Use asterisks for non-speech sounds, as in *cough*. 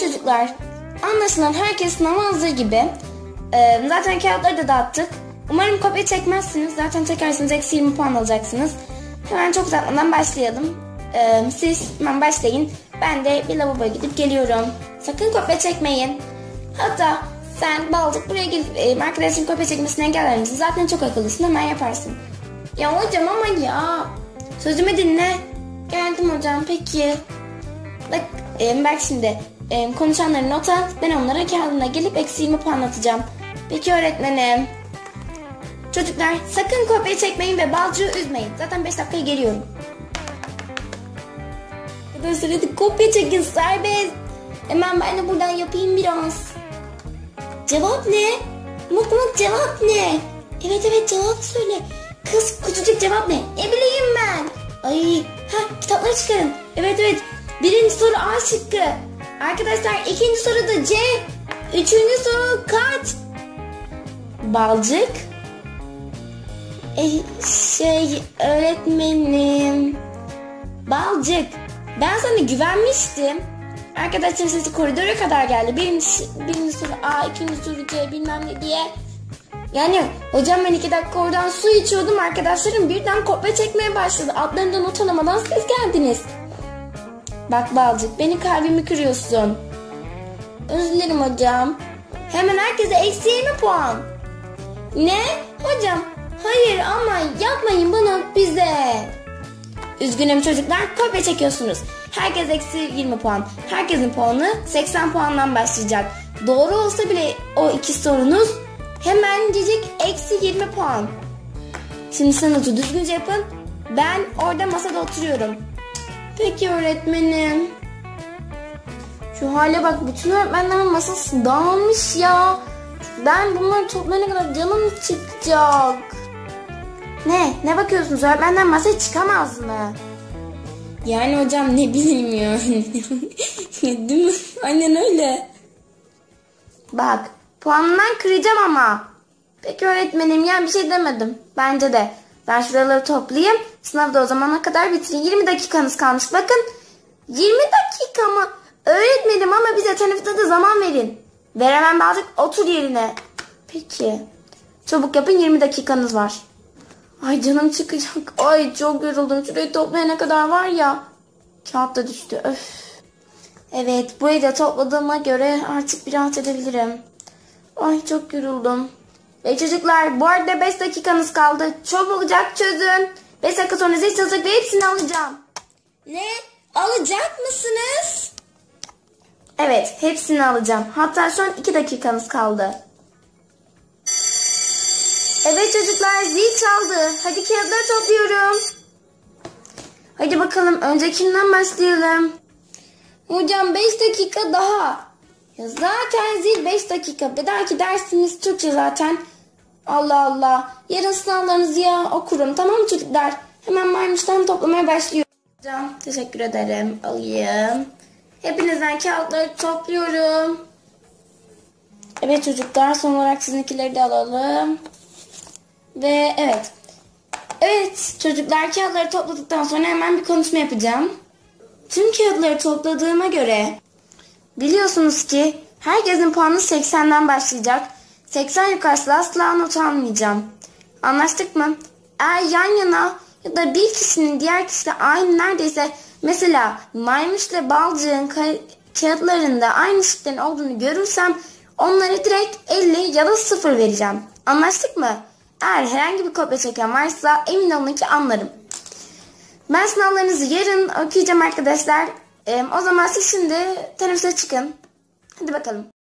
Çocuklar, anlaşılan herkes sınava hazır gibi. Ee, zaten kağıtları da dağıttık. Umarım kopya çekmezsiniz. Zaten çekerseniz eksi 20 puan alacaksınız. Hemen çok uzatmadan başlayalım. Ee, siz hemen başlayın. Ben de bir lavaboya gidip geliyorum. Sakın kopya çekmeyin. Hatta sen Balcık buraya gelip e, arkadaşın kopya çekmesini engeller misin? Zaten çok akıllısın hemen yaparsın. Ya hocam ama ya. Sözümü dinle. Geldim hocam peki. Bak, e, bak şimdi e, konuşanları not al. Ben onlara kağıdına gelip eksi 20 puan atacağım. Peki öğretmenim. Çocuklar sakın kopya çekmeyin ve balcığı üzmeyin. Zaten 5 dakikaya geliyorum. Arkadaşlar hadi kopya çekin serbest. Hemen ben de buradan yapayım biraz. Cevap ne? Muk muk cevap ne? Evet evet cevap söyle. Kız küçücük cevap ne? Ne bileyim ben. Ay ha kitapları çıkarın. Evet evet. Birinci soru A şıkkı. Arkadaşlar ikinci soru da C. Üçüncü soru kaç? Balcık. E, şey öğretmenim. Balcık. Ben sana güvenmiştim. Arkadaşlar sesi koridora kadar geldi. Birinci, birinci soru A, ikinci soru C bilmem ne diye. Yani hocam ben iki dakika oradan su içiyordum. Arkadaşlarım birden kopya çekmeye başladı. Altlarından not alamadan siz geldiniz. Bak Balcık beni kalbimi kırıyorsun. Özür dilerim hocam. Hemen herkese eksi 20 puan. Ne? Hocam hayır ama yapmayın bunu bize. Üzgünüm çocuklar kopya çekiyorsunuz. Herkes eksi 20 puan. Herkesin puanı 80 puandan başlayacak. Doğru olsa bile o iki sorunuz hemencecik eksi 20 puan. Şimdi sınıfı düzgünce yapın. Ben orada masada oturuyorum. Peki öğretmenim. Şu hale bak bütün öğretmenlerin masası dağılmış ya. Ben bunları toplayana kadar canım çıkacak. Ne? Ne bakıyorsunuz? Öğretmenler masaya çıkamaz mı? Yani hocam ne bileyim ya. *laughs* Değil mi? Aynen öyle. Bak puanından kıracağım ama. Peki öğretmenim ya bir şey demedim. Bence de. Ben şuraları toplayayım. Sınavda o zamana kadar bitireyim. 20 dakikanız kalmış. Bakın 20 dakika mı? Öğretmenim ama bize teneffüste de zaman verin. Veremem birazcık otur yerine. Peki. Çabuk yapın 20 dakikanız var. Ay canım çıkacak. Ay çok yoruldum. Şurayı toplayana kadar var ya. Kağıt da düştü. Öf. Evet burayı da topladığıma göre artık bir rahat edebilirim. Ay çok yoruldum. Ve çocuklar bu arada 5 dakikanız kaldı. Çabucak çözün. 5 dakika sonra zil çalacak ve hepsini alacağım. Ne? Alacak mısınız? Evet hepsini alacağım. Hatta şu an 2 dakikanız kaldı. Evet çocuklar zil çaldı. Hadi kağıtları topluyorum. Hadi bakalım önce kimden başlayalım? Hocam 5 dakika daha. Ya zaten zil 5 dakika. Bir dahaki dersimiz Türkçe zaten. Allah Allah. Yarın sınavlarınızı ya okurum. Tamam mı çocuklar? Hemen maymuştan toplamaya başlıyorum. Teşekkür ederim. Alayım. Hepinizden kağıtları topluyorum. Evet çocuklar son olarak sizinkileri de alalım. Ve evet. Evet çocuklar kağıtları topladıktan sonra hemen bir konuşma yapacağım. Tüm kağıtları topladığıma göre biliyorsunuz ki herkesin puanı 80'den başlayacak. 80 yukarısı asla not almayacağım. Anlaştık mı? Eğer yan yana ya da bir kişinin diğer kişiyle aynı neredeyse mesela maymışla balcığın ka- kağıtlarında aynı şıkların olduğunu görürsem onlara direkt 50 ya da 0 vereceğim. Anlaştık mı? Eğer herhangi bir kopya çeken varsa emin olun ki anlarım. Ben sınavlarınızı yarın okuyacağım arkadaşlar. Ee, o zaman siz şimdi teneffüse çıkın. Hadi bakalım.